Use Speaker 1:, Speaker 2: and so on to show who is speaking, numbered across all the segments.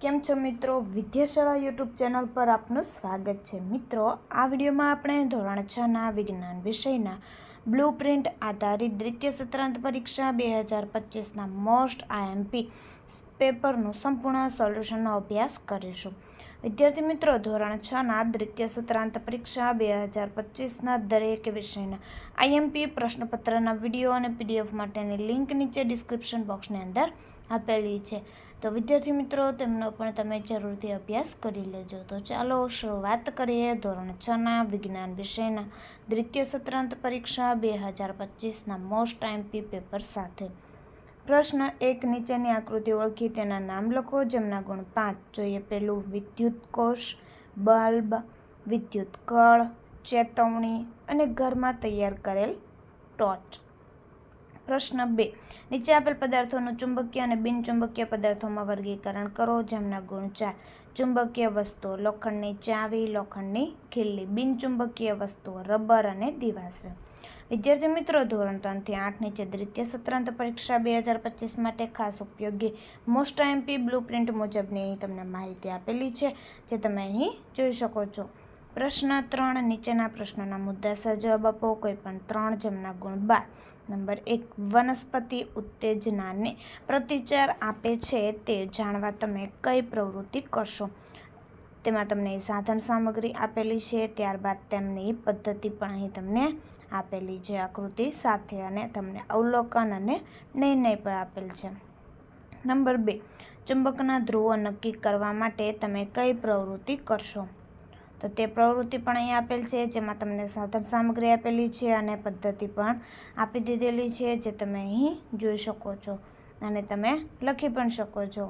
Speaker 1: કેમ છો મિત્રો? વિદ્યાશાળા યુટ્યુબ ચેનલ પર આપનું સ્વાગત છે. મિત્રો, આ વિડીયોમાં આપણે ધોરણ છના વિજ્ઞાન વિષયના બ્લુ પ્રિન્ટ આધારિત દ્વિતીય સત્રાંત પરીક્ષા બે હજાર પચીસના મોસ્ટ આઈએમપી પેપરનું સંપૂર્ણ સોલ્યુશનનો અભ્યાસ કરીશું. વિદ્યાર્થી મિત્રો, ધોરણ છના દ્વિતીય સત્રાંત પરીક્ષા બે હજાર પચીસના દરેક વિષયના આઈએમપી પ્રશ્નપત્રના વીડિયો અને પીડીએફ માટેની લિંક નીચે ડિસ્ક્રિપ્શન બોક્સની અંદર આપેલી છે. તો વિદ્યાર્થી મિત્રો, તેમનો પણ તમે જરૂરથી અભ્યાસ કરી લેજો. તો ચાલો શરૂઆત કરીએ ધોરણ છના વિજ્ઞાન વિષયના. દ્વિતીય સત્રાંત પરીક્ષા બે હજાર પચીસના મોસ્ટ એમપી પેપર સાથે. પ્રશ્ન એક, નીચેની આકૃતિ ઓળખી તેના નામ લખો, જેમના ગુણ પાંચ. જોઈએ પેલું વિદ્યુત કોષ, બલ્બ, વિદ્યુત કળ, ચેતવણી અને ઘરમાં તૈયાર કરેલ ટોર્ચ પ્રશ્ન બે. નીચે આપેલ પદાર્થોનું ચુંબકીય અને બિનચુંબકીય પદાર્થોમાં વર્ગીકરણ કરો જેમના ગુણ ચાર. ચુંબકીય વસ્તુઓ લોખંડની ચાવી, લોખંડની ખીલ્લી. બિનચુંબકીય વસ્તુઓ રબર અને દિવાસળી વિદ્યાર્થી મિત્રો, ધોરણ ત્રણથી આઠ નીચે દ્વિતીય સત્રાંત પરીક્ષા બે હજાર પચીસ માટે ખાસ ઉપયોગી મોસ્ટ આઈએમપી બ્લુ પ્રિન્ટ મુજબની અહીં તમને માહિતી આપેલી છે, જે તમે અહીં જોઈ શકો છો. પ્રશ્ન ત્રણ, નીચેના પ્રશ્નોના મુદ્દાસર જવાબ આપો. કોઈ પણ ત્રણ જેમના ગુણ બાર. નંબર એક, વનસ્પતિ ઉત્તેજનાને પ્રતિચાર આપે છે તે જાણવા તમે કઈ પ્રવૃત્તિ કરશો? તેમાં તમને સાધન સામગ્રી આપેલી છે, ત્યારબાદ તેમની પદ્ધતિ પણ અહીં તમને આપેલી છે. આકૃતિ સાથે અને તમને અવલોકન અને નિર્ણય પણ આપેલ છે. નંબર બે, ચુંબકના ધ્રુવો નક્કી કરવા માટે તમે કઈ પ્રવૃત્તિ કરશો? તો તે પ્રવૃત્તિ પણ અહીં આપેલ છે, જેમાં તમને સાધન સામગ્રી આપેલી છે અને પદ્ધતિ પણ આપી દીધેલી છે, જે તમે અહીં જોઈ શકો છો અને તમે લખી પણ શકો છો.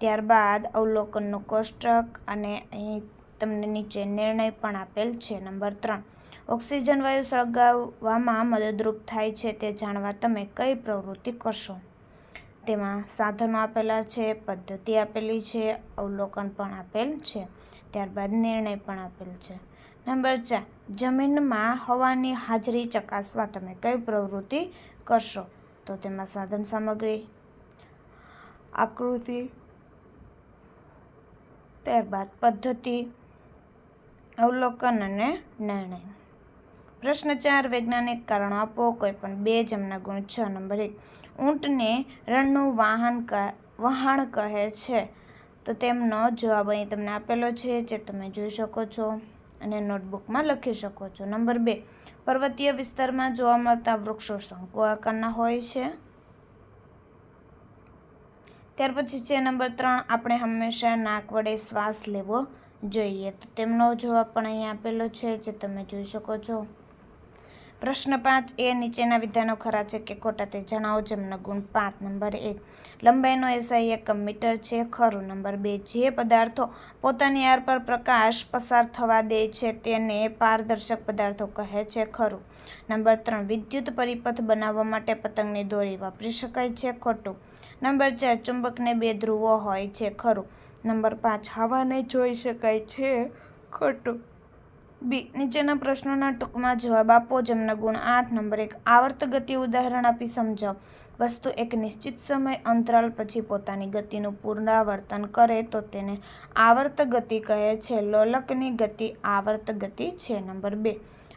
Speaker 1: ત્યારબાદ અવલોકનનું કોષ્ટક અને અહીં તમને નીચે નિર્ણય પણ આપેલ છે, નંબર ત્રણ. ઓક્સિજન વાયુ સળગાવવામાં મદદરૂપ થાય છે, તે જાણવા તમે કઈ પ્રવૃત્તિ કરશો? તેમાં સાધનો આપેલા છે, પદ્ધતિ આપેલી છે, અવલોકન પણ આપેલ છે, ત્યારબાદ નિર્ણય પણ આપેલ છે. નંબર ચાર, જમીનમાં હવાની હાજરી ચકાસવા તમે કઈ પ્રવૃત્તિ કરશો? તો તેમાં સાધન સામગ્રી, આકૃતિ, ત્યારબાદ પદ્ધતિ, અવલોકન અને નિર્ણય. પ્રશ્ન ચાર, વૈજ્ઞાનિક કારણો આપો, કોઈ પણ બે જમના ગુણ છ નંબર એક. ઊંટને રણનું વાહન વહાણ કહે છે. તો તેમનો જવાબ અહીં તમને આપેલો છે, જે તમે જોઈ શકો છો અને નોટબુકમાં લખી શકો છો. નંબર બે, પર્વતીય વિસ્તારમાં જોવા મળતા વૃક્ષો શંકુ આકારના હોય છે. ત્યાર પછી છે નંબર ત્રણ, આપણે હંમેશા નાક વડે શ્વાસ લેવો જોઈએ. તો તેમનો જવાબ પણ અહીં આપેલો છે, જે તમે જોઈ શકો છો. પ્રશ્ન પાંચ, એ નીચેના વિધાનો ખરા છે કે ખોટા તે જણાવો જેમના ગુણ પાંચ, નંબર એક. લંબાઈનો એસઆઈ એકમ મીટર છે, ખરું. નંબર બે, જે પદાર્થો પોતાની આર પર પ્રકાશ પસાર થવા દે છે તેને પારદર્શક પદાર્થો કહે છે, ખરું. નંબર ત્રણ, વિદ્યુત પરિપથ બનાવવા માટે પતંગની દોરી વાપરી શકાય છે, ખોટું. નંબર ચાર, ચુંબકને બે ધ્રુવો હોય છે, ખરું. નંબર પાંચ, હવાને જોઈ શકાય છે, ખોટું. બી નીચેના પ્રશ્નોના ટૂંકમાં જવાબ આપો. જેમના ગુણ આઠ, નંબર એક આવર્ત ગતિ ઉદાહરણ આપી સમજાવો વસ્તુ એક નિશ્ચિત સમય, અંતરાલ પછી પોતાની ગતિનું પુનરાવર્તન કરે તો તેને આવર્ત ગતિ કહે છે. લોલકની ગતિ આવર્ત ગતિ છે. નંબર બે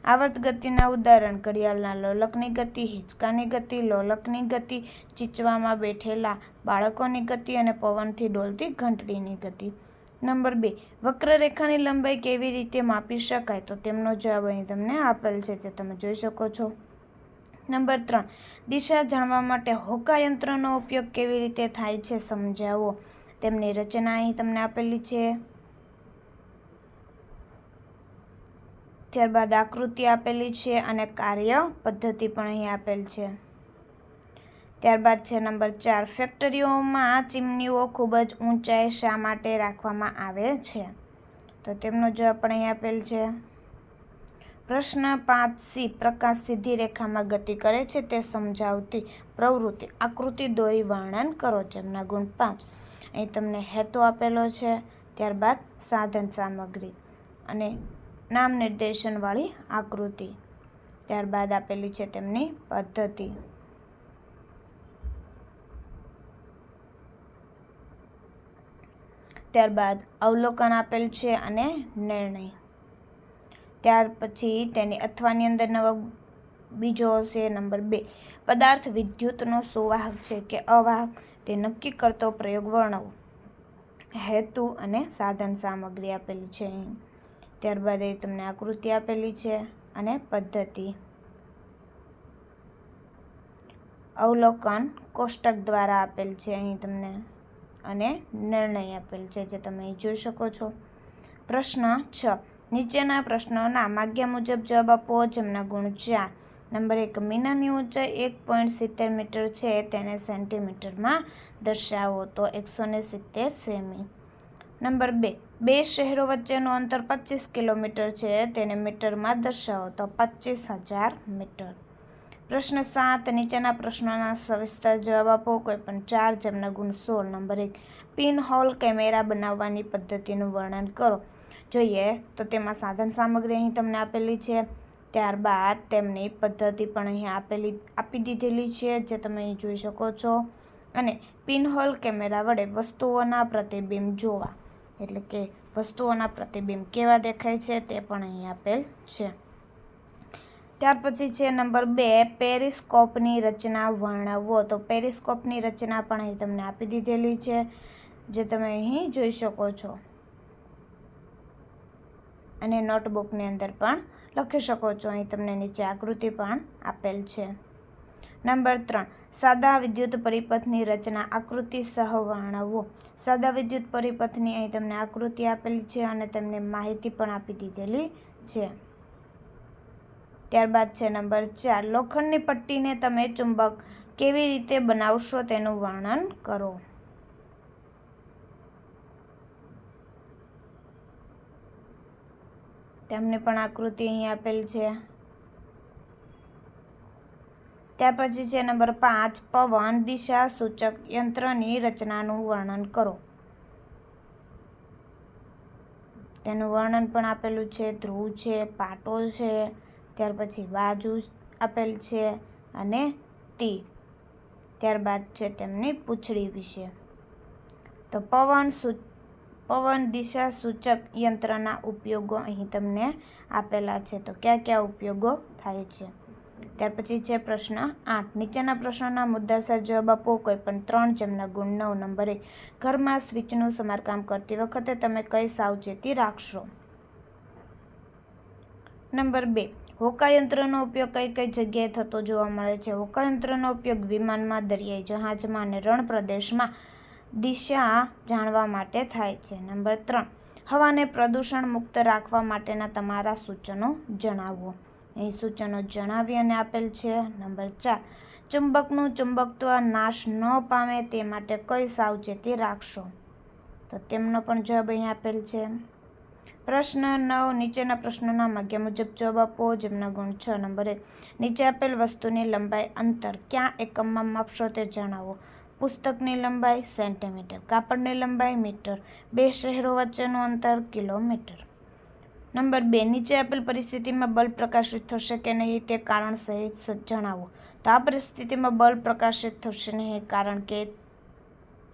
Speaker 1: આવર્ત ગતિના ઉદાહરણ, ઘડિયાળના લોલકની ગતિ, હિંચકાની ગતિ, લોલકની ગતિ, ચીચવામાં બેઠેલા બાળકોની ગતિ અને પવનથી ડોલતી ઘંટડીની ગતિ. નંબર બે, વક્રરેખાની લંબાઈ કેવી રીતે માપી શકાય? તો તેમનો જવાબ અહીં તમને આપેલ છે, જે તમે જોઈ શકો છો. નંબર ત્રણ, દિશા જાણવા માટે હોકા યંત્રનો ઉપયોગ કેવી રીતે થાય છે સમજાવો? તેમની રચના અહીં તમને આપેલી છે. ત્યારબાદ આકૃતિ આપેલી છે અને કાર્ય પદ્ધતિ પણ અહીં આપેલ છે. ત્યારબાદ છે નંબર ચાર. ફેક્ટરીઓમાં આ ચીમનીઓ ખૂબ જ ઊંચાઈ શા માટે રાખવામાં આવે છે? તો તેમનો જવાબ પણ અહીં આપેલ છે. પ્રશ્ન પાંચ સી. પ્રકાશ સીધી રેખામાં ગતિ કરે છે તે સમજાવતી પ્રવૃત્તિ. આકૃતિ દોરી વર્ણન કરો જેમના ગુણ પાંચ. અહીં તમને હેતુ આપેલો છે. ત્યારબાદ સાધન સામગ્રી અને નામ નિર્દેશનવાળી આકૃતિ. ત્યારબાદ આપેલી છે તેમની પદ્ધતિ. ત્યારબાદ અવલોકન આપેલ છે અને નિર્ણય. ત્યાર પછી તેની અથવાની અંદર નવો બીજો હશે નંબર બે. પદાર્થ વિદ્યુતનો સુવાહક છે કે અવાહક તે નક્કી કરતો પ્રયોગ વર્ણવો. હેતુ અને સાધન સામગ્રી આપેલી છે. ત્યારબાદ એ તમને આકૃતિ આપેલી છે અને પદ્ધતિ. અવલોકન કોષ્ટક દ્વારા આપેલ છે અહીં તમને અને નિર્ણય આપેલ છે, જે તમે જોઈ શકો છો. પ્રશ્ન છ. નીચેના પ્રશ્નોના માગ્યા મુજબ જવાબ આપો, જેમના ગુણ ચાર નંબર એક, મીનાની ઊંચાઈ એક પોઈન્ટ સિત્તેર મીટર છે, તેને સેન્ટીમીટરમાં દર્શાવો તો એકસો ને સિત્તેર સેમી. નંબર બે બે શહેરો વચ્ચેનું અંતર પચીસ કિલોમીટર છે, તેને મીટરમાં દર્શાવો તો પચીસ હજાર મીટર. પ્રશ્ન સાત, નીચેના પ્રશ્નોના સવિસ્તર જવાબ આપો. કોઈ પણ ચાર જેમના ગુણ સોળ, નંબર એક. પિન હોલ કેમેરા બનાવવાની પદ્ધતિનું વર્ણન કરો. જોઈએ તો તેમાં સાધન સામગ્રી અહીં તમને આપેલી છે. ત્યારબાદ તેમની પદ્ધતિ પણ અહીં આપેલી, આપી દીધેલી છે, જે તમે અહીં જોઈ શકો છો. અને પિનહોલ કેમેરા વડે વસ્તુઓના પ્રતિબિંબ જોવા. એટલે કે વસ્તુઓના પ્રતિબિંબ કેવા દેખાય છે તે પણ અહીં આપેલ છે. ત્યાર પછી છે નંબર બે, પેરિસ્કોપની રચના વર્ણવો. તો પેરિસ્કોપની રચના પણ અહીં તમને આપી દીધેલી છે, જે તમે અહીં જોઈ શકો છો. અને નોટબુકની અંદર પણ લખી શકો છો. અહીં તમને નીચે આકૃતિ પણ આપેલ છે. નંબર ત્રણ, સાદા વિદ્યુત પરિપથની રચના, આકૃતિ સહ વર્ણવો. સાદા વિદ્યુત પરિપથની અહીં તમને આકૃતિ આપેલી છે અને તમને માહિતી પણ આપી દીધેલી છે. ત્યારબાદ છે નંબર ચાર, લોખંડની પટ્ટીને તમે ચુંબક કેવી રીતે બનાવશો તેનું વર્ણન કરો. તેમને પણ આકૃતિ અહીં આપેલ છે. ત્યાર પછી છે નંબર પાંચ, પવન, દિશા, સૂચક યંત્રની રચનાનું વર્ણન કરો. તેનું વર્ણન પણ આપેલું છે, ધ્રુવ છે, પાટો છે ત્યાર પછી બાજુ આપેલ છે અને તીર ત્યારબાદ છે તેમની પૂંછડી વિશે. તો પવન પવન દિશા સૂચક યંત્રના ઉપયોગો અહીં તમને આપેલા છે. તો કયા કયા ઉપયોગો થાય છે? ત્યાર પછી છે પ્રશ્ન આઠ. નીચેના પ્રશ્નોના મુદ્દાસર જવાબ આપો. કોઈ પણ ત્રણ જેમના ગુણ નવ નંબર ઘરમાં સ્વિચનું સમારકામ કરતી વખતે તમે કઈ સાવચેતી રાખશો? નંબર બે. હોકાયંત્રનો ઉપયોગ કઈ કઈ જગ્યાએ થતો જોવા મળે છે? હોકાયંત્રનો ઉપયોગ વિમાનમાં, દરિયાઈ જહાજમાં અને રણ પ્રદેશમાં દિશા જાણવા માટે થાય છે. નંબર ત્રણ, હવાને પ્રદૂષણ મુક્ત રાખવા માટેના તમારા સૂચનો જણાવો. અહીં સૂચનો જણાવી અને આપેલ છે. નંબર ચાર, ચુંબકનું ચુંબકત્વ નાશ ન પામે તે માટે કઈ સાવચેતી રાખશો? તો તેમનો પણ જવાબ અહીં આપેલ છે. પ્રશ્ન નવ, નીચેના પ્રશ્નોના માગ્યા મુજબ જવાબ આપો. જેમના ગુણ છ નંબર, નીચે આપેલ વસ્તુની લંબાઈ અંતર ક્યાં એકમમાં માપશો તે જણાવો. પુસ્તકની લંબાઈ સેન્ટીમીટર, કાપડની લંબાઈ મીટર, બે શહેરો વચ્ચેનું અંતર કિલોમીટર. નંબર બે, નીચે આપેલ પરિસ્થિતિમાં બલ્બ પ્રકાશિત થશે કે નહીં તે કારણ સહિત જણાવો. તો આ પરિસ્થિતિમાં બલ્બ પ્રકાશિત થશે નહીં કારણ કે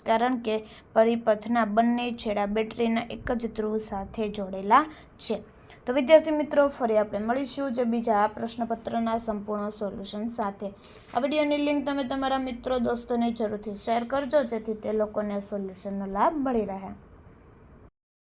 Speaker 1: કારણ કે પરિપથના બંને છેડા બેટરીના એક જ ધ્રુવ સાથે જોડેલા છે. તો વિદ્યાર્થી મિત્રો, ફરી આપણે મળીશું જે બીજા પ્રશ્નપત્રના સંપૂર્ણ સોલ્યુશન સાથે. આ વિડીયોની લિંક તમે તમારા મિત્રો, દોસ્તોને જરૂરથી શેર કરજો, જેથી તે લોકોને સોલ્યુશનનો લાભ મળી રહે.